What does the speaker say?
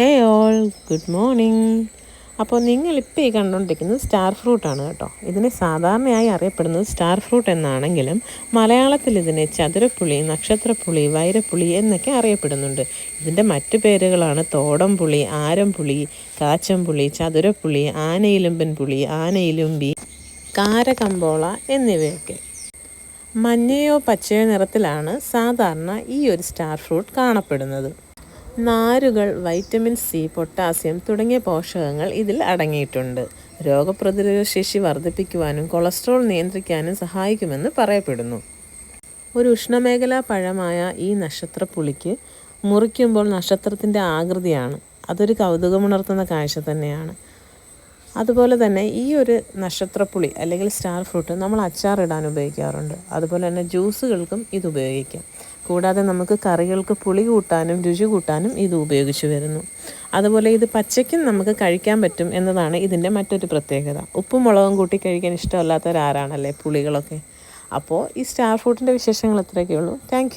ഹേ all good morning അപ്പോൾ നിങ്ങളിപ്പോൾ ഈ കണ്ടുകൊണ്ടിരിക്കുന്നത് സ്റ്റാർ ഫ്രൂട്ടാണ് കേട്ടോ. ഇതിനെ സാധാരണയായി അറിയപ്പെടുന്നത് സ്റ്റാർ ഫ്രൂട്ട് എന്നാണെങ്കിലും മലയാളത്തിൽ ഇതിനെ ചതുരപ്പുളി നക്ഷത്രപ്പുളി വൈരപ്പുളി എന്നൊക്കെ അറിയപ്പെടുന്നുണ്ട്. ഇതിന്റെ മറ്റു പേരുകളാണ് തോടംപുളി ആരംപുളി കാച്ചംപുളി ചതുരപ്പുളി ആനയിലുമ്പൻ പുളി ആനയിലുമ്പി കാരകമ്പോള എന്നിവയൊക്കെ. മഞ്ഞയോ പച്ചയോ നിറത്തിലാണ് സാധാരണ ഈ ഒരു സ്റ്റാർ ഫ്രൂട്ട് കാണപ്പെടുന്നത്. നാരുകൾ വൈറ്റമിൻ സി പൊട്ടാസ്യം തുടങ്ങിയ പോഷകങ്ങൾ ഇതിൽ അടങ്ങിയിട്ടുണ്ട്. രോഗപ്രതിരോധ ശേഷി വർദ്ധിപ്പിക്കുവാനും കൊളസ്ട്രോൾ നിയന്ത്രിക്കാനും സഹായിക്കുമെന്ന് പറയപ്പെടുന്നു. ഒരു ഉഷ്ണമേഖലാ പഴമായ ഈ നക്ഷത്രപ്പുളിക്ക് മുറിക്കുമ്പോൾ നക്ഷത്രത്തിന്റെ ആകൃതിയാണ്. അതൊരു കൗതുകമുണർത്തുന്ന കാഴ്ച തന്നെയാണ്. അതുപോലെ തന്നെ ഈ ഒരു നക്ഷത്രപ്പുളി അല്ലെങ്കിൽ സ്റ്റാർ ഫ്രൂട്ട് നമ്മൾ അച്ചാറിടാൻ ഉപയോഗിക്കാറുണ്ട്. അതുപോലെ തന്നെ ജ്യൂസുകൾക്കും ഇത് ഉപയോഗിക്കാം. കൂടാതെ നമുക്ക് കറികൾക്ക് പുളി കൂട്ടാനും രുചി കൂട്ടാനും ഇത് ഉപയോഗിച്ചു വരുന്നു. അതുപോലെ ഇത് പച്ചയ്ക്കും നമുക്ക് കഴിക്കാൻ പറ്റും എന്നതാണ് ഇതിന്റെ മറ്റൊരു പ്രത്യേകത. ഉപ്പും മുളകും കൂട്ടി കഴിക്കാൻ ഇഷ്ടമല്ലാത്തവരാരാണല്ലേ പുളികളൊക്കെ? അപ്പോൾ ഈ സ്റ്റാർ ഫ്രൂട്ടിന്റെ വിശേഷങ്ങൾ അത്രയൊക്കെ ഉള്ളൂ. താങ്ക്